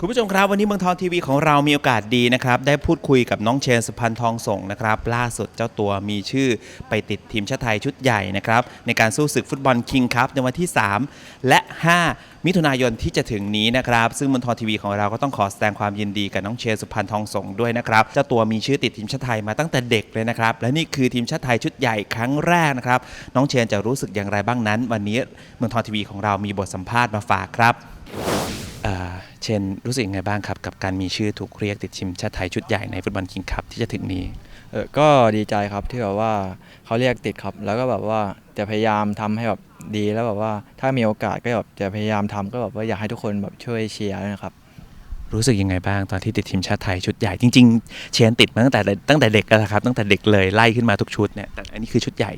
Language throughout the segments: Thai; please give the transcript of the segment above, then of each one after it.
คุณผู้ชมครับวันนี้เมืองทองทีวีของเรามีโอกาสดีนะครับ ได้พูดคุยกับน้องเชนสุพันธ์ทองส่งนะครับ ล่าสุดเจ้าตัวมีชื่อไปติดทีมชาติไทยชุดใหญ่นะครับ ในการสู้ศึกฟุตบอลคิงคัพในวันที่ 3 และ 5 มิถุนายนที่จะถึงนี้นะครับ ซึ่งเมืองทองทีวีของเราก็ต้องขอแสดงความยินดีกับน้องเชนสุพันธ์ทองส่งด้วยนะครับเจ้าตัวมีชื่อติดทีมชาติไทยมาตั้งแต่เด็กเลยนะครับและนี่คือทีมชาติไทยชุดใหญ่ครั้งแรกนะครับน้องเชนจะรู้สึกอย่างไรบ้างนั้น วันนี้เมืองทองทีวีของเรามีบทสัมภาษณ์มาฝากครับ เชนรู้สึกยังไงบ้างครับ กับการมีชื่อถูกเรียกติดทีมชาติไทยชุดใหญ่ในฟุตบอลคิงคัพที่จะถึงนี้เออก็ดีใจครับที่แบบว่าเขาเรียกติดครับ แล้วก็แบบว่าจะพยายามทำให้แบบดีแล้วแบบว่าถ้ามีโอกาสก็แบบจะพยายามทำก็แบบว่าอยากให้ทุกคนแบบช่วยเชียร์ด้วยนะครับรู้สึกยังไงบ้างตอนที่ติดทีมชาติไทยชุดใหญ่จริง ๆ เชนติดมาตั้งแต่ตั้งแต่เด็กแล้วนะครับ ตั้งแต่เด็กเลยไล่ขึ้นมาทุกชุดเนี่ยแต่อันนี้คือชุดใหญ่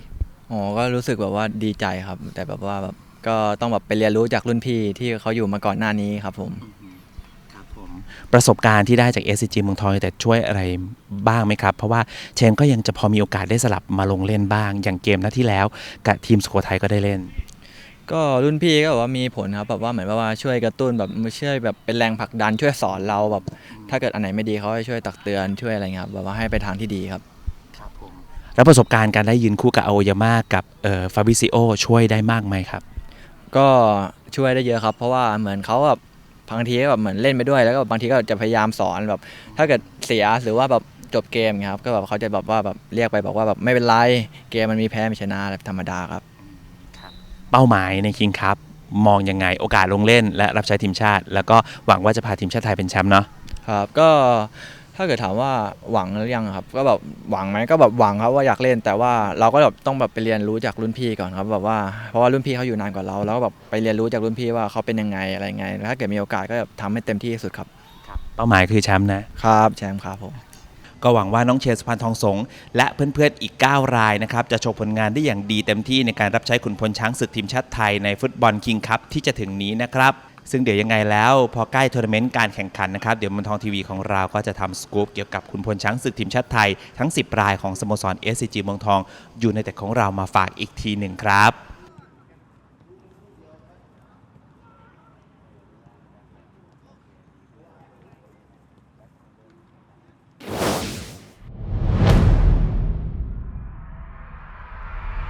อ๋อก็รู้สึกแบบว่าดีใจครับ แต่แบบว่าแบบก็ต้องแบบไปเรียนรู้จากรุ่นพี่ที่เขาอยู่มาก่อนหน้านี้ครับผมครับผม ประสบการณ์ที่ได้จาก SCG เมืองทองแต่ช่วยอะไรบ้างไหมครับ เพราะว่าเชนก็ยังจะพอมีโอกาสได้สลับมาลงเล่นบ้าง อย่างเกมนัดที่แล้วกับทีมสุโขทัยก็ได้เล่น ก็รุ่นพี่ก็แบบว่ามีผลครับแบบว่าเหมือนว่าช่วยกระตุ้นแบบช่วยแบบเป็นแรงผลักดันช่วยสอนเราแบบ ถ้าเกิดอันไหนไม่ดีเขาจะช่วยตักเตือนช่วยอะไรเงี้ยครับแบบว่าให้ไปทางที่ดีครับแล้วประสบการณ์การได้ยืนคู่กับอาโอยาม่ากับเอ่อฟาบิซิโอช่วยได้มากไหมครับ ก็ช่วยได้เยอะครับ เพราะว่าเหมือนเขาแบบ บางทีก็แบบเหมือนเล่นไปด้วยแล้วก็บางทีก็จะพยายามสอนแบบ ถ้าเกิดเสียหรือว่าแบบจบเกมเงี้ยครับก็แบบเขาจะแบบว่าแบบเรียกไปบอกว่าแบบไม่เป็นไรเกมมันมีแพ้มีชนะแบบธรรมดาครับ เป้าหมายในคิงคัพมองยังไงโอกาสลงเล่น และรับใช้ทีมชาติ แล้วก็หวังว่าจะพาทีมชาติไทยเป็นแชมป์เนาะครับก็ ถ้าเกิดถามว่าหวังหรือยังครับ ก็แบบหวังไหมก็แบบหวังครับว่าอยากเล่นแต่ว่าเราก็แบบต้องแบบไปเรียนรู้จากรุ่นพี่ก่อนครับแบบว่าเพราะว่ารุ่นพี่เขาอยู่นานกว่าเราแล้วก็แบบไปเรียนรู้จากรุ่นพี่ว่าเขาเป็นยังไงอะไรไงแล้วถ้าเกิดมีโอกาสก็แบบทำให้เต็มที่ที่สุดครับเป้าหมายคือแชมป์นะ ครับแชมป์ครับผม ก็หวังว่าน้องเชนสุพรรณทองสงฆ์และเพื่อนๆอีก 9 รายนะครับ จะโชว์ผลงานได้อย่างดีเต็มที่ในการรับใช้ขุนพลช้างศึกทีมชาติไทยในฟุตบอลคิงคัพที่จะถึงนี้นะครับ ซึ่งเดี๋ยวยังไงแล้วพอใกล้ทัวร์นาเมนต์การแข่งขันนะครับ เดี๋ยวเมืองทองทีวีของเราก็จะทำสกู๊ปเกี่ยวกับคุณพลช้างศึกทีมชาติไทย ทั้ง 10 รายของสโมสร SCG เมืองทอง อยู่ในแต่ของเรามาฝากอีกทีหนึ่งครับ